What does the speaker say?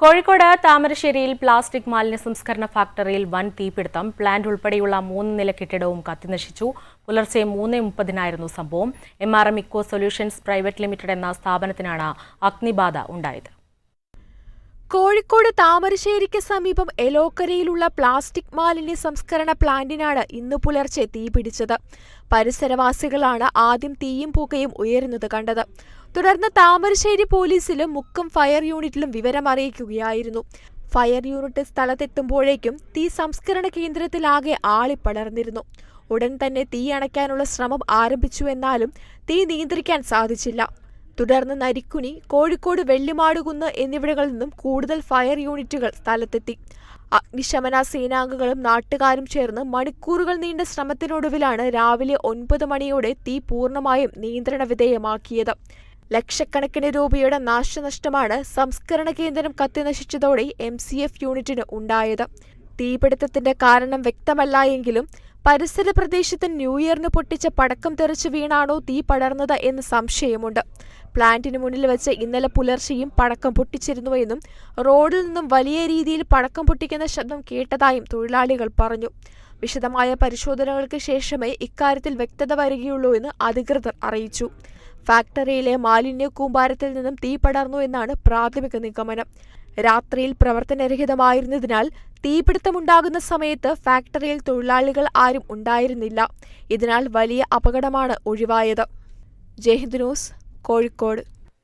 കോഴിക്കോട് താമരശ്ശേരിയിൽ പ്ലാസ്റ്റിക് മാലിന്യ സംസ്കരണ ഫാക്ടറിയിൽ വൻ തീപിടുത്തം. പ്ലാന്റ് ഉൾപ്പെടെയുള്ള മൂന്ന് നില കെട്ടിടവും കത്തിനശിച്ചു. പുലർച്ചെ മൂന്ന് മുപ്പതിനായിരുന്നു സംഭവം. M R M eco solutions private limited എന്ന സ്ഥാപനത്തിനാണ് അഗ്നിബാധ ഉണ്ടായത്. കോഴിക്കോട് താമരശ്ശേരിക്ക് സമീപം എലോക്കരയിലുള്ള പ്ലാസ്റ്റിക് മാലിന്യ സംസ്കരണ പ്ലാന്റിനാണ് ഇന്ന് പുലർച്ചെ തീപിടിച്ചത്. പരിസരവാസികളാണ് ആദ്യം തീയും പുകയും ഉയരുന്നത് കണ്ടത്. തുടർന്ന് താമരശ്ശേരി പോലീസിലും മുക്കം ഫയർ യൂണിറ്റിലും വിവരം അറിയിക്കുകയായിരുന്നു ഫയർ യൂണിറ്റ് സ്ഥലത്തെത്തുമ്പോഴേക്കും തീ സംസ്കരണ കേന്ദ്രത്തിലാകെ ആളിപ്പടർന്നിരുന്നു ഉടൻ തന്നെ തീ അണയ്ക്കാനുള്ള ശ്രമം ആരംഭിച്ചുവെന്നാലും തീ നിയന്ത്രിക്കാൻ സാധിച്ചില്ല. തുടർന്ന് നരിക്കുനി കോഴിക്കോട് വെള്ളിമാടുകുന്ന് എന്നിവിടങ്ങളിൽ നിന്നും കൂടുതൽ ഫയർ യൂണിറ്റുകൾ സ്ഥലത്തെത്തി. അഗ്നിശമന സേനാംഗങ്ങളും നാട്ടുകാരും ചേർന്ന് മണിക്കൂറുകൾ നീണ്ട ശ്രമത്തിനൊടുവിലാണ് രാവിലെ ഒൻപത് മണിയോടെ തീ പൂർണമായും നിയന്ത്രണ വിധേയമാക്കിയത് ലക്ഷക്കണക്കിന് രൂപയുടെ നാശനഷ്ടമാണ് സംസ്കരണ കേന്ദ്രം കത്തിനശിച്ചതോടെ എം സി എഫ് യൂണിറ്റിന് ഉണ്ടായത്. തീപിടുത്തത്തിന്റെ കാരണം വ്യക്തമല്ല എങ്കിലും പരിസര പ്രദേശത്ത് ന്യൂ ഇയറിന് പൊട്ടിച്ച പടക്കം തെറിച്ച് വീണാണോ തീ പടർന്നത് എന്ന് സംശയമുണ്ട്. പ്ലാന്റിന് മുന്നിൽ വെച്ച് ഇന്നലെ പുലർച്ചെയും പടക്കം പൊട്ടിച്ചിരുന്നുവെന്നും റോഡിൽ നിന്നും വലിയ രീതിയിൽ പടക്കം പൊട്ടിക്കുന്ന ശബ്ദം കേട്ടതായും തൊഴിലാളികൾ പറഞ്ഞു. വിശദമായ പരിശോധനകൾക്ക് ശേഷമേ ഇക്കാര്യത്തിൽ വ്യക്തത വരികയുള്ളൂ എന്ന് അധികൃതർ അറിയിച്ചു. ഫാക്ടറിയിലെ മാലിന്യ കൂമ്പാരത്തിൽ നിന്നും തീ പടർന്നു എന്നാണ് പ്രാഥമിക നിഗമനം. രാത്രിയിൽ പ്രവർത്തനരഹിതമായിരുന്നതിനാൽ തീപിടുത്തമുണ്ടാകുന്ന സമയത്ത് ഫാക്ടറിയിൽ തൊഴിലാളികൾ ആരും ഉണ്ടായിരുന്നില്ല. ഇതിനാൽ വലിയ അപകടമാണ് ഒഴിവായത്. ജയ്ഹിന്ദ് ന്യൂസ് കോഴിക്കോട്.